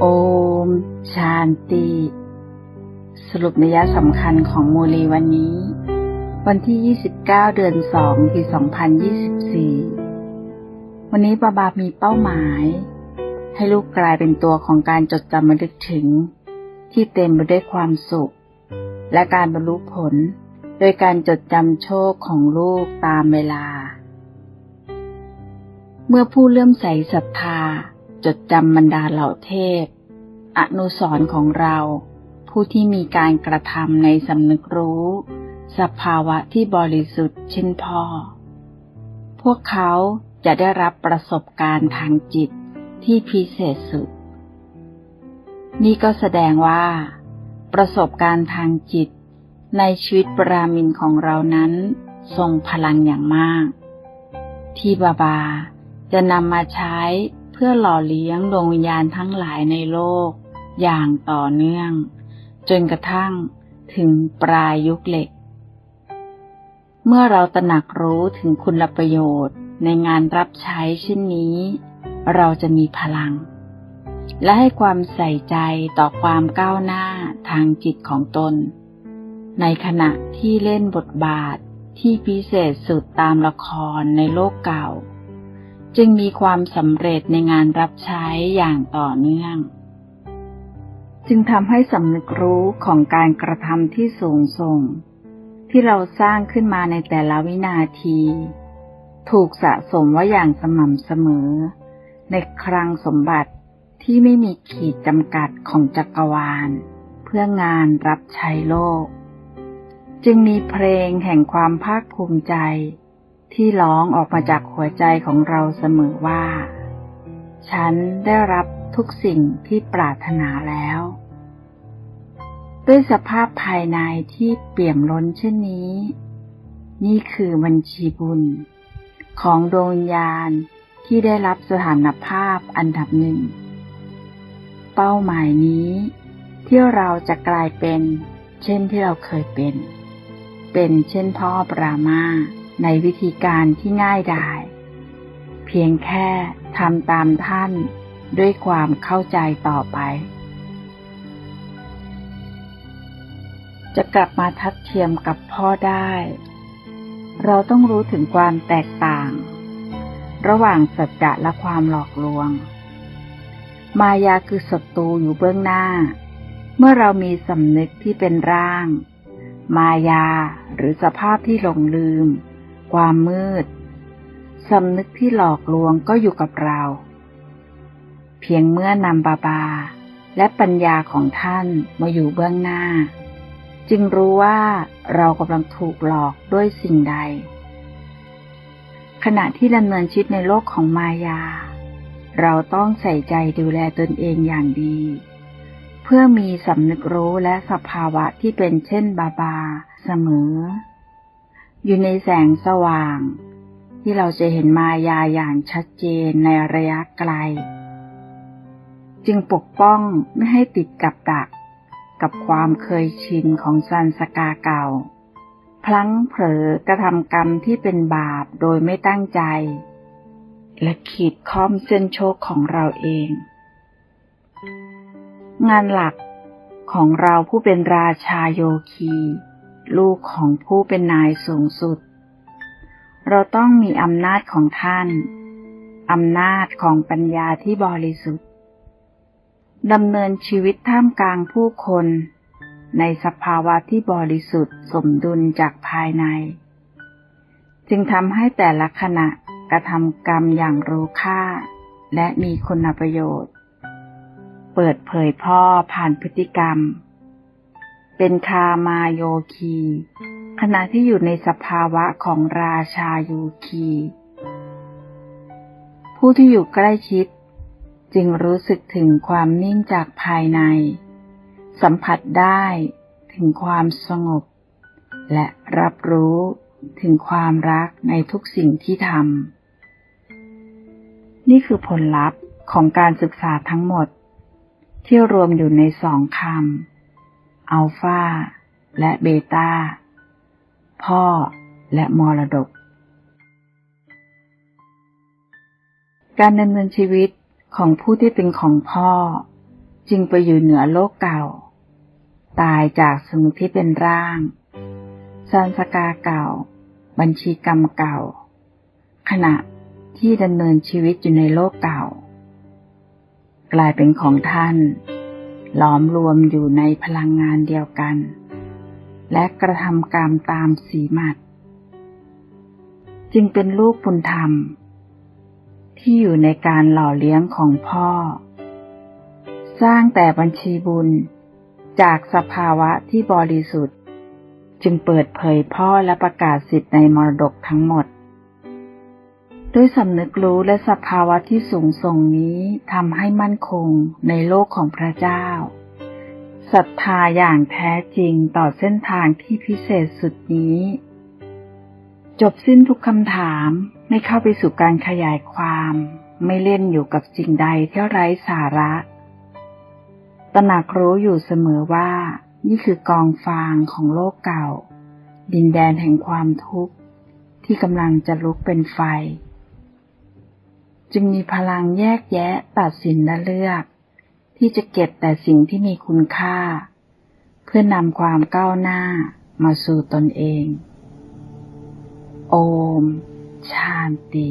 โอม ชาญติ สรุปนัยสำคัญของโมลีวันนี้ วันที่ 29 เดือน 2 ปี 2024 วันนี้บาบามีเป้าหมาย ให้ลูกกลายเป็นตัวของการจดจำบันทึกถึง ที่เต็มไปด้วยความสุข และการบรรลุผล โดยการจดจำโชคของลูกตามเวลา เมื่อผู้เลื่อมใสศรัทธา จดจำบรรดาเหล่าเทพ อนุสรของเรา ผู้ที่มีการกระทำในสำนึกรู้ สภาวะที่บริสุทธิ์เช่นพ่อ พวกเขาจะได้รับประสบการณ์ทางจิตที่พิเศษสุด นี่ก็แสดงว่า ประสบการณ์ทางจิต ในชีวิตปรามินของเรานั้น ทรงพลังอย่างมาก ที่บาบาจะนำมาใช้ เพื่อหล่อเลี้ยงดวงวิญญาณทั้งหลายในโลก อย่างต่อเนื่อง จนกระทั่งถึงปลายยุคเหล็ก เมื่อเราตระหนักรู้ถึงคุณประโยชน์ในงานรับใช้เช่นนี้ เราจะมีพลัง และให้ความใส่ใจต่อความก้าวหน้าทางจิตของตน ในขณะที่เล่นบทบาทที่พิเศษสุดตามละครในโลกเก่า จึงมีความสำเร็จในงานรับใช้อย่างต่อเนื่อง จึงทำให้สำนึกรู้ของการกระทำที่สูงส่ง ที่เราสร้างขึ้นมาในแต่ละวินาที ถูกสะสมไว่าอย่างสม่ำเสมอ ในคลังสมบัติที่ไม่มีขีดจำกัดของจักรวาล เพื่องานรับใช้โลก จึงมีเพลงแห่งความภาคภูมิใจ ที่ร้องออกมาจากหัวใจของเราเสมอว่า ฉันได้รับทุกสิ่งที่ปรารถนาแล้ว ด้วยสภาพภายในที่เปี่ยมล้นเช่นนี้ นี่คือบัญชีบุญ ของดวงวิญญาณที่ได้รับสถานภาพอันดับหนึ่ง เป้าหมายนี้ที่เราจะกลายเป็น เช่นที่เราเคยเป็น เป็นเช่นพ่อปรามา ในวิธีการที่ง่ายดาย เพียงแค่ทำตามท่านด้วยความเข้าใจต่อไป จะกลับมาทัดเทียมกับพ่อได้ เราต้องรู้ถึงความแตกต่าง ระหว่างสัจจะและความหลอกลวง มายาคือศัตรูอยู่เบื้องหน้า เมื่อเรามีสำนึกที่เป็นร่าง มายาหรือสภาพที่หลงลืม ความมืดสำนึกที่หลอกลวงก็อยู่กับเรา เพียงเมื่อนำบาบา และปัญญาของท่านมาอยู่เบื้องหน้า จึงรู้ว่าเรากำลังถูกหลอกด้วยสิ่งใด ขณะที่ดำเนินชีวิตในโลกของมายา เราต้องใส่ใจดูแลตนเองอย่างดี เพื่อมีสำนึกรู้และสภาวะที่เป็นเช่นบาบาเสมอ อยู่ในแสงสว่าง ที่เราจะเห็นมายาอย่างชัดเจนในระยะไกล จึงปกป้องไม่ให้ติดกับดัก กับความเคยชินของซันสกาเก่า พลั้งเผลอกระทำกรรมที่เป็นบาปโดยไม่ตั้งใจ และขีดค่อมเส้นโชคของเราเอง งานหลักของเราผู้เป็นราชาโยคี ลูกของผู้เป็นนายสูงสุด เราต้องมีอำนาจของท่าน อำนาจของปัญญาที่บริสุทธิ์ดำเนินชีวิตท่ามกลางผู้คน ในสภาวะที่บริสุทธิ์สมดุลจากภายใน จึงทำให้แต่ละขณะกระทำกรรมอย่างรู้ค่า และมีคุณประโยชน์ เปิดเผยพ่อผ่านพฤติกรรม เป็นคามาโยคี ขณะที่อยู่ในสภาวะของราชาโยคี ผู้ที่อยู่ใกล้ชิด จึงรู้สึกถึงความนิ่งจากภายใน สัมผัสได้ถึงความสงบ และรับรู้ถึงความรักในทุกสิ่งที่ทำ นี่คือผลลัพธ์ของการศึกษาทั้งหมด ที่รวมอยู่ในสองคำ อัลฟาและเบต้า พ่อและมรดก การดำเนินชีวิตของผู้ที่เป็นของพ่อ จึงไปอยู่เหนือโลกเก่า ตายจากสมุทที่เป็นร่างสันสกาเก่า บัญชีกรรมเก่า ขณะที่ดำเนินชีวิตอยู่ในโลกเก่า กลายเป็นของท่าน หลอมรวมอยู่ในพลังงานเดียวกัน และกระทำกรรมตามสีมัด จึงเป็นลูกบุญธรรม ที่อยู่ในการหล่อเลี้ยงของพ่อ สร้างแต่บัญชีบุญจากสภาวะที่บริสุทธิ์ จึงเปิดเผยพ่อและประกาศสิทธิ์ในมรดกทั้งหมด ด้วยสำนึกรู้และสภาวะที่สูงส่งนี้ทำให้มั่นคงในโลกของพระเจ้าศรัทธาอย่างแท้จริงต่อเส้นทางที่พิเศษสุดนี้ จบสิ้นทุกคำถามไม่เข้าไปสู่การขยายความ ไม่เล่นอยู่กับสิ่งใดที่ไร้สาระตระหนักรู้อยู่เสมอว่า นี่คือกองฟางของโลกเก่า ดินแดนแห่งความทุกข์ ที่กำลังจะลุกเป็นไฟ จึงมีพลังแยกแยะตัดสินและเลือก ที่จะเก็บแต่สิ่งที่มีคุณค่า เพื่อนำความก้าวหน้ามาสู่ตนเอง โอม ชาติ